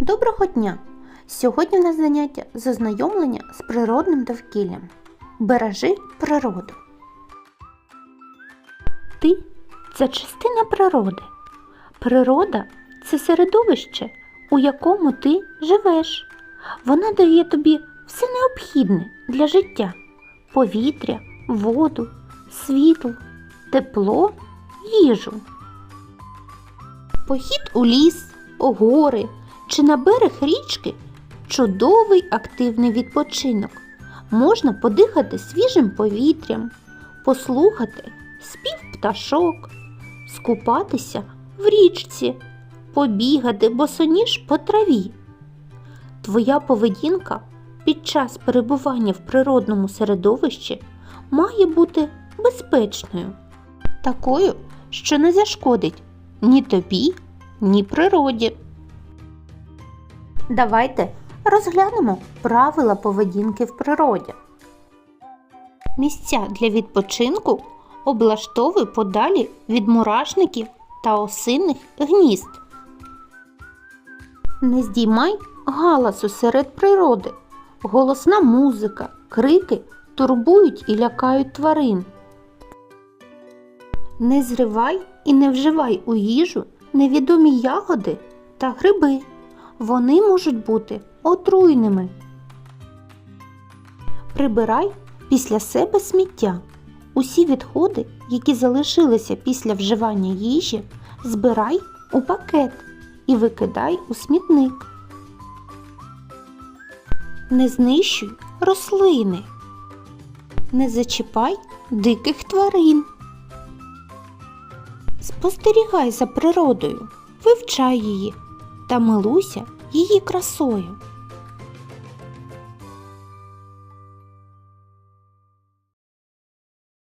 Доброго дня! Сьогодні у нас заняття з ознайомлення з природним довкіллям. Бережи природу. Ти це частина природи. Природа це середовище, у якому ти живеш. Вона дає тобі все необхідне для життя: повітря, воду, світло, тепло, їжу. Похід у ліс, у гори чи на берег річки чудовий активний відпочинок. Можна подихати свіжим повітрям, послухати спів пташок, скупатися в річці, побігати босоніж по траві. Твоя поведінка під час перебування в природному середовищі має бути безпечною, такою, що не зашкодить ні тобі, ні природі. Давайте розглянемо правила поведінки в природі. Місця для відпочинку облаштовуй подалі від мурашників та осинних гнізд. Не здіймай галасу серед природи. Голосна музика, крики турбують і лякають тварин. Не зривай і не вживай у їжу невідомі ягоди та гриби. Вони можуть бути отруйними. Прибирай після себе сміття. Усі відходи, які залишилися після вживання їжі, збирай у пакет і викидай у смітник. Не знищуй рослини. Не зачіпай диких тварин. Спостерігай за природою, вивчай її та милуйся її красою.